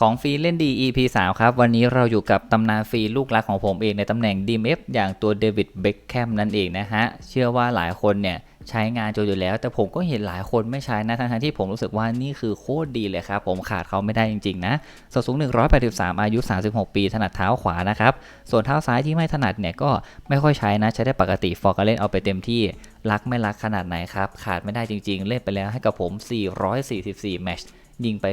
ของฟรีเล่นดี EP 3 ครับ วันนี้เราอยู่กับตำนานฟรีลูกรักของผมเองในตำแหน่ง DMF อย่างตัวเดวิดเบคแคมนั่นเองนะฮะ เชื่อว่าหลายคนเนี่ยใช้งานโจอยู่แล้ว แต่ผมก็เห็นหลายคนไม่ใช้นะทั้งที่ผมรู้สึกว่านี่คือโคตรดีเลยครับ ผมขาดเขาไม่ได้จริง ๆ นะส่วนสูง 183 อายุ 36 ปี ถนัดเท้าขวานะครับ ส่วนเท้าซ้ายที่ไม่ถนัดเนี่ยก็ไม่ค่อยใช้นะ ใช้ได้ปกติฟอร์กเล่นเอาไปเต็มที่รักไม่รักขนาดไหนครับ ขาดไม่ได้จริง ๆ เล่นไปแล้วให้กับผม 444 แมตช์ ยิงไป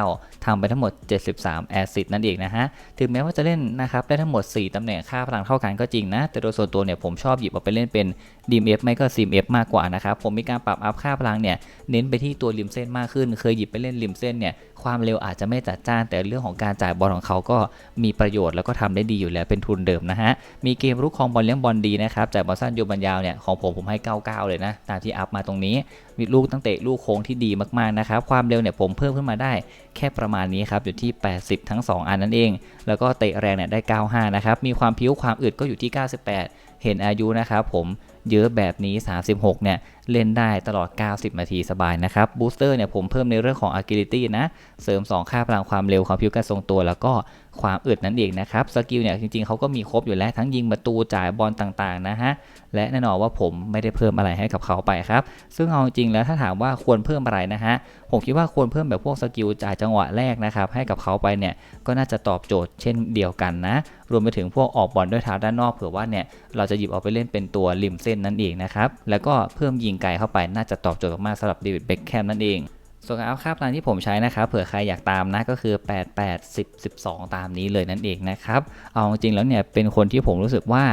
19ทำไปทั้งหมด 73 แอสซิดนั่นเองนะฮะ ถึงแม้ว่าจะเล่นนะครับได้ทั้งหมด 4ตำแหน่งค่าพลังเท่ากันก็จริงนะ แต่โดยส่วนตัวเนี่ยผมชอบหยิบเอาไปเล่นเป็น DMF ไม่ก็ CMF มากกว่านะครับ ผมมีการปรับอัพค่าพลังเนี่ยเน้นไปที่ตัวริมเส้นมากขึ้น เคยหยิบไปเล่นริมเส้นเนี่ยความเร็วอาจจะไม่จัดจ้าน แต่เรื่องของการจ่ายบอลของเขาก็มีประโยชน์แล้วก็ทำได้ดีอยู่แล้วเป็นทุนเดิมนะฮะ มีเกมรุกคองบอลเลี้ยงบอลดีนะครับจ่ายบอลสั้นโยบอลยาวเนี่ยของผมผมให้ 99 เลยนะตามที่อัพมาตรงนี้มีลูกตั้งเตะลูกโค้งที่ดีมากๆนะครับความเร็วเนี่ยผมเพิ่มิ่มขึ้นมาได้ แค่ประมาณนี้ครับอยู่ที่ 80 ทั้ง 2 อันนั่นเอง แล้วก็เตะแรงเนี่ยได้ 95 นะครับ มีความพิ้วความอึดก็อยู่ที่ 98 เห็นอายุนะครับผม เยอะแบบนี้ 36 เนี่ย เล่นได้ตลอด 90 นาทีสบายนะครับบูสเตอร์เนี่ยผมเพิ่มในเรื่องของ agility นะ เสริม 2 ค่าพลังความเร็วความพิวการทรงตัว แล้วก็ความอึดนั่นเองนะครับสกิลเนี่ยจริงๆเขาก็มีครบอยู่แล้วทั้งยิงประตูจ่ายบอลต่างๆนะฮะและแน่นอนว่าผมไม่ได้เพิ่มอะไรให้กับเขาไปครับ ซึ่งเอาจริงแล้วถ้าถามว่าควรเพิ่มอะไรนะฮะผมคิดว่าควรเพิ่มแบบพวกสกิลจ่ายจังหวะแรกนะครับให้กับเขาไปเนี่ยก็น่าจะตอบโจทย์เช่นเดียวกันนะ รวมไปถึงพวกออกบอลด้วยเท้าด้านนอกเผื่อว่าเนี่ยเราจะหยิบเอาไปเล่นเป็นตัวริมเส้นนั่นเองนะครับแล้วก็เพิ่มยิงไกลเข้าไปน่าจะตอบโจทย์มากๆสำหรับเดวิดเบคแคมนั่นเองส่วนอัพค่าพลังที่ผมใช้นะครับเผื่อใครอยากตามนะก็คือ 8 8 10 12 ตามนี้เลยนั่นเองนะครับเอาจริงแล้วเนี่ยเป็นคนที่ผมรู้สึกว่า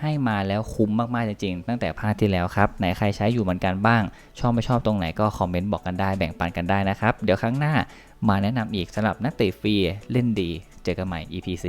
ให้มาแล้วคุ้มมาก ๆ จริง ๆ ตั้งแต่ภาคที่แล้วครับไหนใครใช้อยู่เหมือนกันบ้าง ชอบไม่ชอบตรงไหนก็คอมเมนต์บอกกันได้แบ่งปันกันได้นะครับ เดี๋ยวครั้งหน้ามาแนะนำอีกสำหรับนักเตะฟรีเล่นดี เจอกันใหม่ EP 4